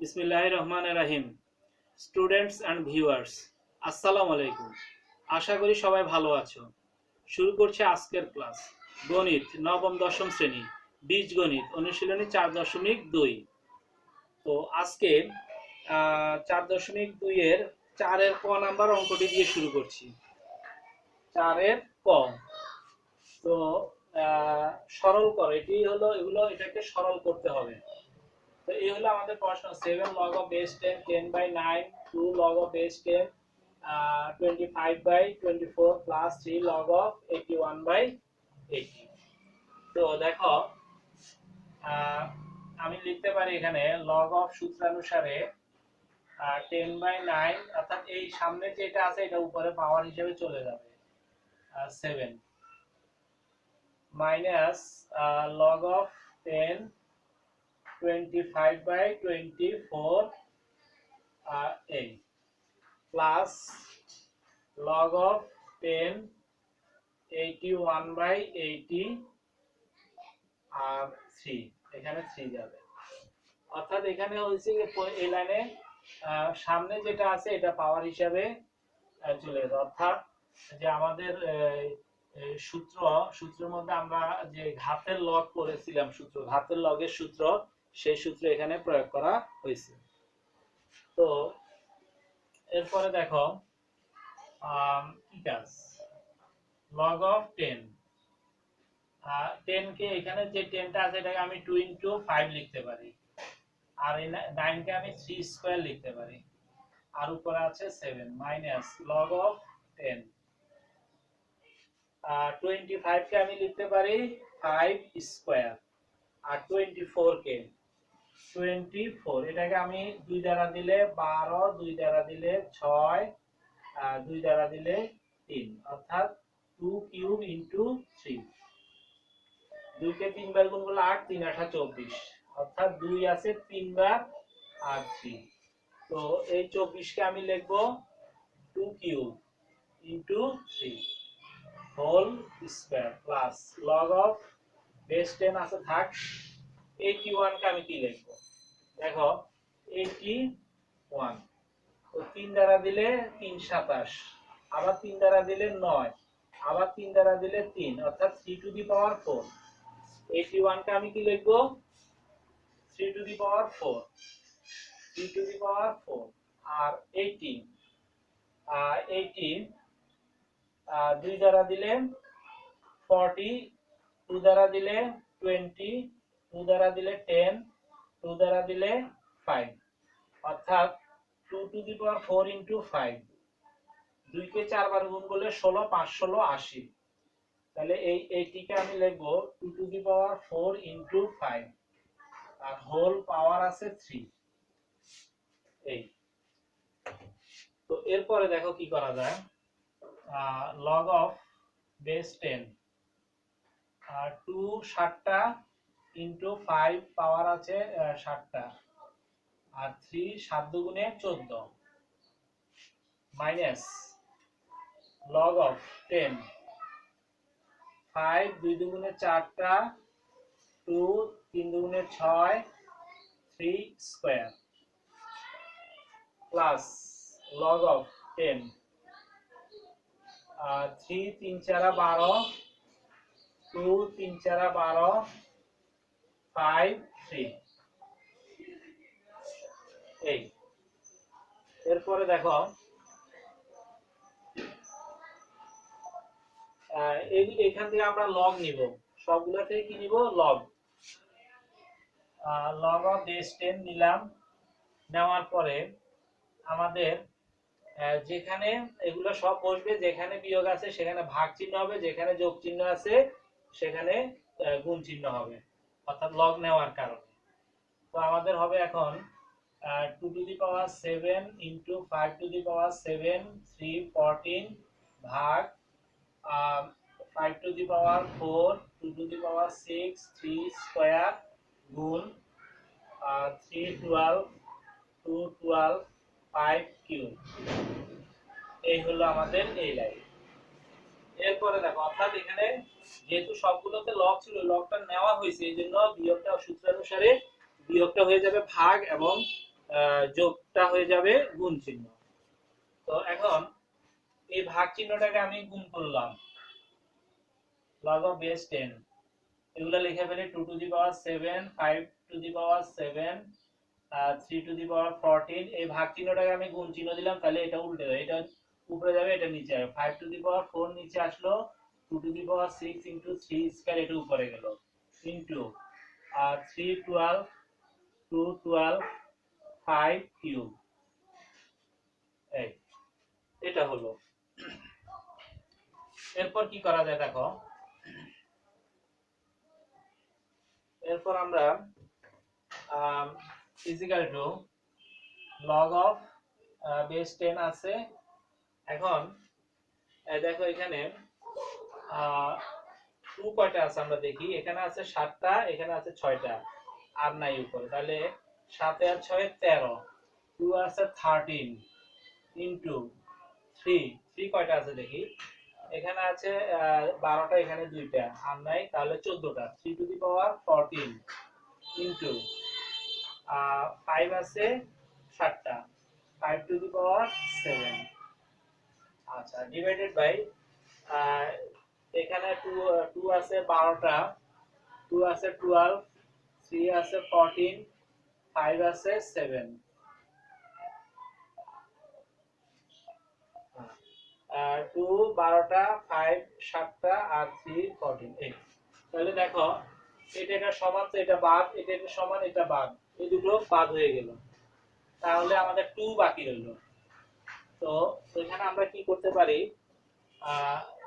বিসমিল্লাহ রহমান রাহিম। স্টুডেন্টস অ্যান্ড ভিউয়ার্স আসসালামু আলাইকুম। আশা করি সবাই ভালো আছো। শুরু করছে আজকের ক্লাস। গণিত, নবম, দশম শ্রেণি বীজগণিত অনুশীলনী চার দশমিক দুই। তো আজকে চার দশমিক দুইয়ের চারের ক নাম্বার অঙ্কটি দিয়ে শুরু করছি। চারের ক। তো সরল কর। এটি হলো, এগুলো এটাকে সরল করতে হবে। তো এই হলো আমাদের প্রশ্ন। Seven log of base ten ten by nine two log of base ten twenty five by twenty four plus three log of eighty one by eighty তো দেখো আমি লিখতে পারি এখানে লগ অফ সূত্রানুসারে টেন বাই নাইন অর্থাৎ এই সামনে যেটা আছে এটা উপরে পাওয়ার হিসেবে চলে যাবে seven minus log of ten 25 by 24 uh, a plus log of 10 81 by 80 আর 3 এখানে 3 যাবে। অর্থাৎ এখানে প- এই লাইনে সামনে যেটা আছে এটা পাওয়ার হিসাবে চলে যাবে অর্থাৎ যে আমাদের সূত্র সূত্রের মধ্যে আমরা যে ঘাতের লগ করেছিলাম সূত্র ঘাতের লগের সূত্র সেই সূত্র এখানে প্রয়োগ করা হয়েছে। তো এরপরে দেখো কি কাজ? লগ অফ টেন টেন কে এখানে যে টেনটা আছে, এটাকে আমি টু ইন্টু ফাইভ লিখতে পারি। আর নাইনকে আমি থ্রি স্কোয়ার লিখতে পারি। আর উপরে আছে seven minus log of ten twenty ফাইভকে আমি লিখতে পারি ফাইভ স্কোয়ার আর টোয়েন্টি ফোর কে টোয়েন্টি ফোর। এটাকে আমি দুই দ্বারা দিলে বারো, দুই দ্বারা দিলে ছয়, আর দুই দ্বারা দিলে তিন, অর্থাৎ টু কিউব ইন্টু থ্রি। দুইকে তিনবার গুণ করলে আট, তিন আঠা চব্বিশ, অর্থাৎ দুই আছে তিনবার আর থ্রি। তো এই চব্বিশকে আমি লিখব two cube into three whole square plus log of base ten আছে থাক এইটি ওয়ানকে আমি কি লিখব? দেখো এইটি ওয়ান তো তিন দ্বারা দিলে তিন সাতাশ। আবার তিন দ্বারা দিলে নয়। আবার তিন দ্বারা দিলে তিন, অর্থাৎ three to the power four eighty ওয়ানকে আমি কি লিখব? Three to the power four three to the power four R eighty eighty দুই দ্বারা দিলে ফর্টি টু দ্বারা দিলে টোয়েন্টি টু দ্বারা দিলে টেন, টু দ্বারা দিলে ফাইভ। অর্থাৎ two to the power four into five. দুইকে চারবার গুণ করলে ষোলো, পাঁচ ষোলো, আশি। তাহলে এই, এইটিকে আমি লিখব two to the power four into five. R whole power আছে থ্রি। এই। তো এরপরে দেখো কি করা যায়। লগ অফ বেস টেন আর টু ষাটটা ইন্টু ফাইভ পাওয়ার আছে ষাটটা। আর থ্রি সাত দুগুণে চোদ্দ। Minus log of ten five দুই দুগুণে চারটা টু তিন দুগুণে ছয় three square plus log of ten three তিন চারা বারো টু তিন চারা বারো এরপরে দেখো এখান থেকে আমরা লগ নিব। সবগুলা থেকে কি নিব? লগ লগ নিলাম। নেওয়ার পরে আমাদের যেখানে এগুলো সব বসবে, যেখানে বিয়োগ আছে সেখানে ভাগ চিহ্ন হবে, যেখানে যোগ চিহ্ন আছে সেখানে গুণ চিহ্ন হবে। অর্থাৎ লগ নেওয়ার কারণে। তো আমাদের হবে এখন two to the power seven into five to the power seven three fourteen ভাগ five to the power four two to the power six three square গুণ three twelve two twelve five cube এই হলো আমাদের এই line এরপরে দেখো, অর্থাৎ এখানে যেহেতু সবগুলোতে লগ ছিল লগটা নেওয়া হয়েছে, এই জন্য বিয়োগটা সূত্র অনুসারে বিয়োগটা হয়ে যাবে ভাগ এবং যোগটা হয়ে যাবে গুণ চিহ্ন। তো এখন এই ভাগ চিহ্নটাকে আমি গুণ করলাম। লগ অফ বেস টেন এগুলো লিখে ফেলি two to the power seven five to the power seven three to the power fourteen এই ভাগ চিহ্নটাকে আমি গুণ চিহ্ন দিলাম, তাহলে এটা উল্টে যাবে, এটা উপরে যাবে, এটা নিচে যাবে। Five to the power four নিচে আসলো two to the power six into three square এটা উপরে গেল। ইন্টু আর three twelve two twelve five cube এই, এটা হলো। এরপর কি করা যায় দেখো? এরপর আমরা physical two log of base ten আছে। এখন দেখো এখানে টু কয়টা আছে আমরা দেখি, এখানে আছে সাতটা, এখানে আছে ছয়টা, আর নাই উপরে। তাহলে সাতে আর ছয় তেরো, টু আছে থার্টিন, ইন্টু থ্রি থ্রি কয়টা আছে দেখি? এখানে আছে বারোটা, এখানে দুইটা, আর নাই, তাহলে চোদ্দটা, three to the power fourteen, into five আছে সাতটা, five to the power seven. আচ্ছা ডিভাইডেড বাই এখানে টু টু আছে বারোটা টু আছে টুয়েলভ থ্রি আছে ফোরটিন ফাইভ আছে সেভেন টু বারোটা ফাইভ সাতটা, আর থ্রি ফোরটিন এইট তাহলে দেখো, এটা এটা সমান তো এটা বাদ, এটা এটা সমান, এটা বাদ। এই দুটো বাদ হয়ে গেল। তাহলে আমাদের টু বাকি রইল। তো এখানে আমরা কি করতে পারি?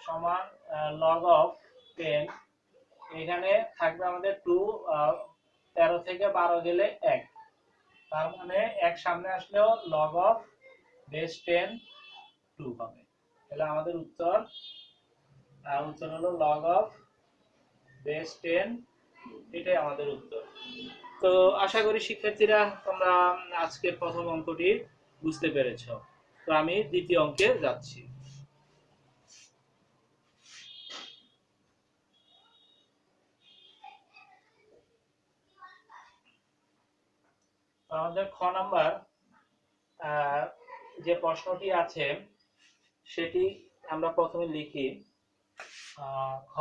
সমান লগ অফ টেন এখানে থাকবে আমাদের টু তেরো থেকে বারো গেলে এক। তার মানে এক সামনে আসলেও log of base ten two হবে। তাহলে আমাদের উত্তর আহ, উত্তর হলো লগ অফ বেস টেন এটাই আমাদের উত্তর। তো আশা করি শিক্ষার্থীরা তোমরা আজকের প্রথম অঙ্কটি বুঝতে পেরেছ। তো আমি দ্বিতীয় অঙ্কে যাচ্ছি। আমাদের খ নাম্বার যে প্রশ্নটি আছে, সেটি আমরা প্রথমে লিখি খ।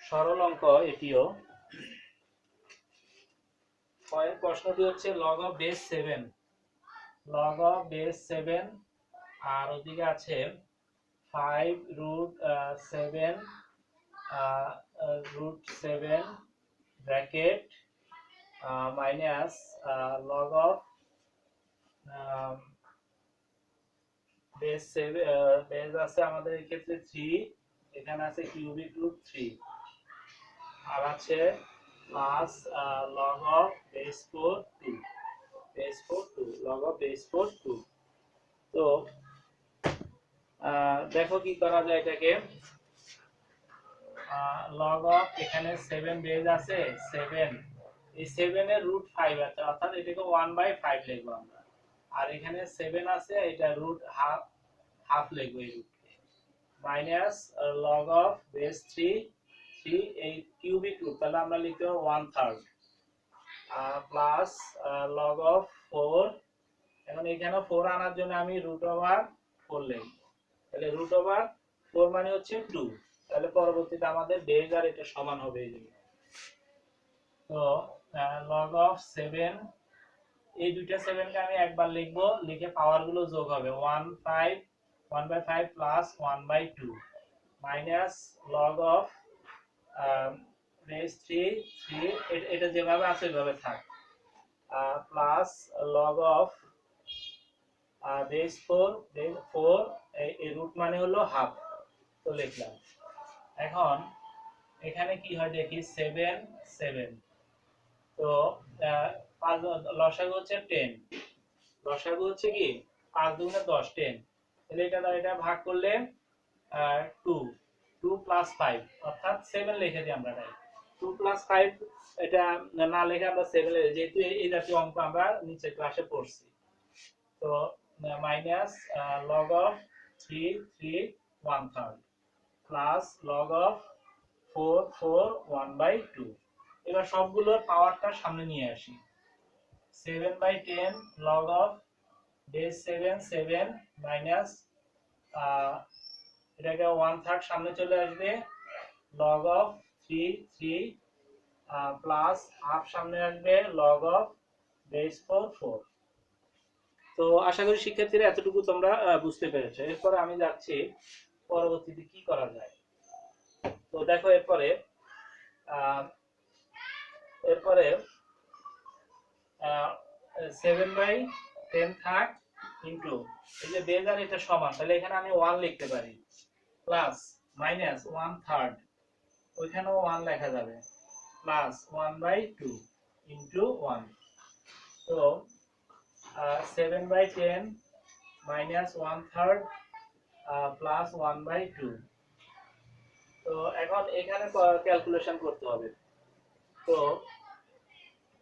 সরল অঙ্ক এটিও। ছয়ের প্রশ্নটি হচ্ছে log of base seven log of base seven আর ওদিকে আছে five root seven root seven bracket minus log of base seven base আছে আমাদের এক্ষেত্রে থ্রি এখানে আছে কিউবিক রুট থ্রি আর আছে plus log of base four two base four two log of base four two তো আহ, দেখো কি করা যায় এটাকে। লগ অফ এখানে সেভেন বেজ আছে সেভেন এই সেভেন এর রুট ফাইভ আছে, অর্থাৎ এটাকে ওয়ান বাই ফাইভ লিখব আমরা। আর এখানে সেভেন আছে, এটা রুট হাফ হাফ লিখব এই রুটকে minus log of base three three এই কিউবিক রুট তাহলে আমরা পারব one third plus log of four এখন এখানে ফোর আনার জন্য আমি রুট ওভার ফোর লিখব। তাহলে রুট ওভার ফোর মানে হচ্ছে টু তাহলে পরবর্তীতে আমাদের বেজ আর এটা সমান হবে এই জন্য। তো লগ অফ সেভেন এই দুইটা সেভেনকে আমি একবার লিখব, লিখে পাওয়ারগুলো যোগ হবে। One five one by five plus one by two minus log of three three এটা যেভাবে আছে ওইভাবে থাক। Plus log of base four base four এই রুট মানে হলো হাফ তো লিখলাম। এখন, এখানে কি হয় দেখি? সেভেন সেভেন তো পাঁচ লসাগু হচ্ছে টেন লসাগু হচ্ছে কি? পাঁচ দুগুণে দশ টেন তাহলে এটা এটা ভাগ করলে টু টু প্লাস ফাইভ অর্থাৎ সেভেন লিখে দিই আমরা তাই। টু প্লাস ফাইভ এটা না লিখে আমরা সেভেন যেহেতু এই জাতীয় অঙ্ক আমরা নিচে ক্লাসে পড়ছি। তো minus log of three three one third plus log of four four one by two এবার সবগুলোর পাওয়ারটা সামনে নিয়ে আসি। Seven by ten log of base seven seven minus এটাকে ওয়ান থার্ড সামনে চলে আসবে। Log of three three plus half সামনে আসবে। Log of base four four তো আশা করি শিক্ষার্থীরা এতটুকু তোমরা বুঝতে পেরেছ। এরপরে আমি যাচ্ছি পরবর্তীতে কি করা যায়। তো দেখো এরপরে আহ, এরপরে সেভেন বাই টেন থাক ইন্টু এই যে বেজ আর এটা সমান, তাহলে এখানে আমি ওয়ান লিখতে পারি প্লাস মাইনাস ওয়ান থার্ড ওইখানেও ওয়ান লেখা যাবে plus one by two into one তো seven by ten minus one third plus one by two তো এখন এখানে ক্যালকুলেশন করতে হবে। তো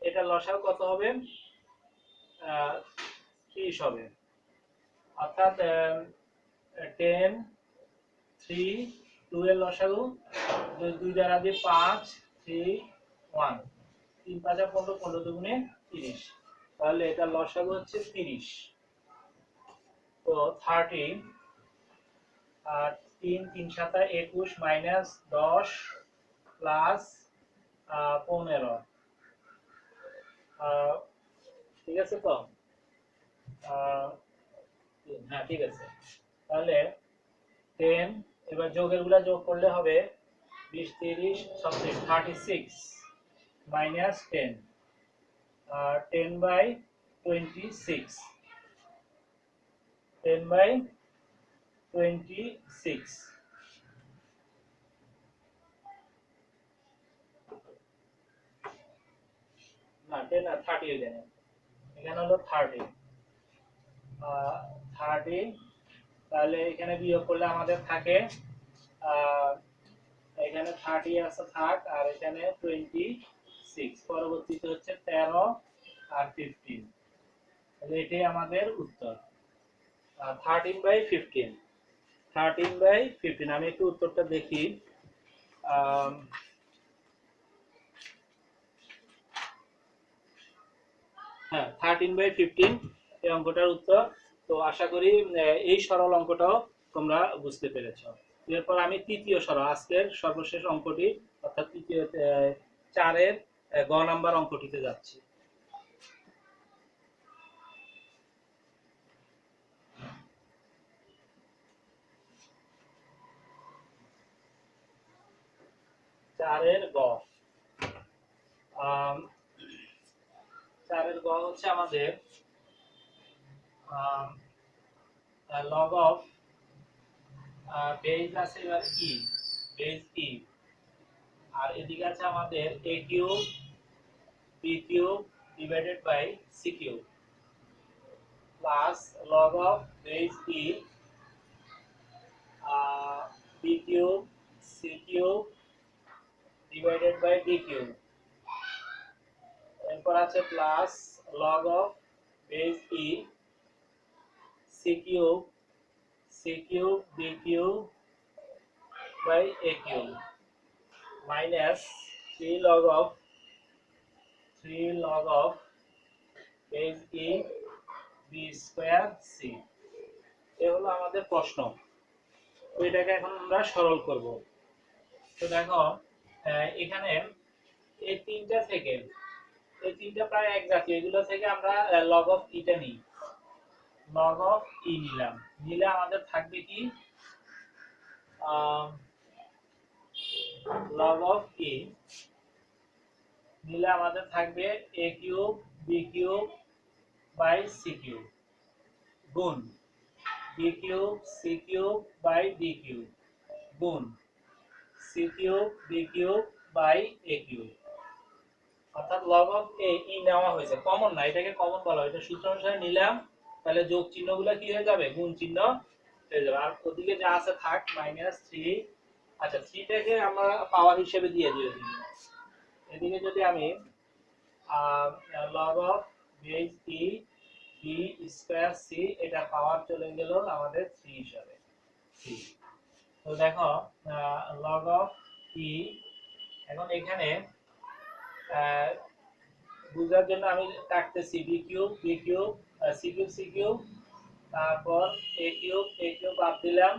এটা লসাও কত হবে? ত্রিশ হবে। অর্থাৎ টেন থ্রি টু এর লসাগু দুই- দ্বারা দিয়ে পাঁচ থ্রি ওয়ান তিন পাঁচা পনেরো পনেরো দুগুণে তিরিশ। তাহলে এটা লসাগু হচ্ছে তিরিশ। তো থার্টি আর তিন তিন সাতা একুশ মাইনাস দশ প্লাস পনেরো। ঠিক আছে তো? হ্যাঁ ঠিক আছে। তাহলে টেন এবার যোগেরগুলা যোগ করলে হবে বিশ, তিরিশ ছত্রিশ thirty six minus ten ten by twenty six ten by twenty six না টেন না থার্টি যাবে এখানে হলো থার্টি থার্টি তাহলে এখানে বিয়োগ করলে আমাদের থাকে এখানে থার্টি আছে থাক, আর এখানে টোয়েন্টি সিক্স পরবর্তীতে হচ্ছে তেরো আর ফিফটিন তাহলে এটাই আমাদের উত্তর। Thirteen by fifteen thirteen by fifteen আমি একটু উত্তরটা দেখি। হ্যাঁ থার্টিন বাই ফিফটিন এই অঙ্কটার উত্তর। তো আশা করি এই সরল অঙ্কটাও তোমরা বুঝতে পেরেছ। এরপর আমি তৃতীয় সরল, আজকের সর্বশেষ অঙ্কটি, অর্থাৎ তৃতীয় চারের গ নাম্বার অঙ্কটিতে যাচ্ছি। চারের গ। চারের গ হচ্ছে আমাদের লগ অফ বেজ আছে এবার ই বেজ ই আর এদিকে আছে আমাদের a cube b cube divided by c cube plus log of base e b cube c cube divided by d cube এরপর আছে plus log of base e c cube c cube b cube by a cube minus three log of three log of base e b square c এ হলো আমাদের প্রশ্ন। তো এটাকে এখন আমরা সরল করব। তো দেখো এখানে এই তিনটা থেকে এই তিনটা প্রায় এক জাতীয়। এগুলো থেকে আমরা লগ অফ ইটা নিই। লগ অফ ই নিলাম। নিলে আমাদের থাকবে কি? লগ অফ ই নিলে আমাদের থাকবে a cube b cube by c cube গুণ। B cube c cube by d cube গুণ। C cube b cube by a cube অর্থাৎ লগ অফ এ ই নেওয়া হয়েছে। কমন না, এটাকে কমন বলা হয়। এটা সূত্র অনুসারে নিলাম, তাহলে যোগ চিহ্নগুলো কি হয়ে যাবে? গুণ চিহ্ন হয়ে যাবে। আর ওদিকে যা আছে থাক মাইনাস থ্রি আচ্ছা থ্রিটাকে আমরা পাওয়ার হিসেবে দিয়ে দিয়ে দিই এদিকে। যদি আমি log of base e b square c এটা পাওয়ার চলে গেল আমাদের থ্রি হিসাবে। তো দেখো লগ অফ ই এখন এখানে বুঝার জন্য আমি কাটতেছি b cube b cube c cube c cube তারপর এ কিউব এ কিউব বাদ দিলাম।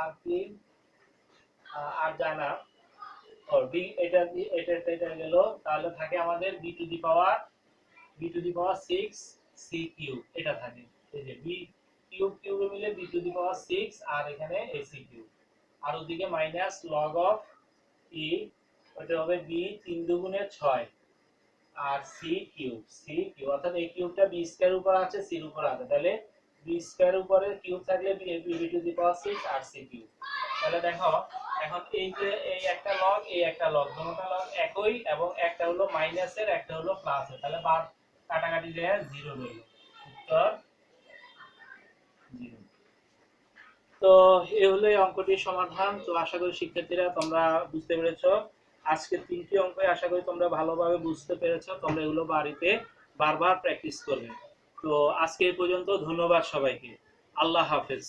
আর কি? আর জানা। ও বি এটা এটা এটা গেল। তাহলে থাকে আমাদের b to the power b to the power six c cube এটা থাকে। এই যে বি কিউব কিউবে মিলে b to the power six আর এখানে এ সি কিউব আর ওদিকে মাইনাস লগ অফ ই ওটা হবে বি তিন দুগুণে ছয়, আর সি কিউব সি কিউব অর্থাৎ এই কিউবটা বি উপর আছে সির উপর আছে, তাহলে বি উপরে কিউব থাকলে b to the power six R c cube তাহলে দেখো, এখন এই যে এই একটা লগ এই একটা লগ দুটোটা লগ একই, এবং একটা হলো মাইনাসের একটা হলো প্লাসের তাহলে বার কাটাকাটি দেয়া জিরো রইল। উত্তর জিরো তো এ হলো এই অঙ্কটির সমাধান। তো আশা করি শিক্ষার্থীরা তোমরা বুঝতে পেরেছ। আজকে তিনটি অঙ্ক আশা করি তোমরা ভালোভাবে বুঝতে পেরেছ। তোমরা এগুলো বাড়িতে বারবার প্র্যাকটিস করবে। তো আজকে এই পর্যন্ত ধন্যবাদ সবাইকে। আল্লাহ হাফেজ।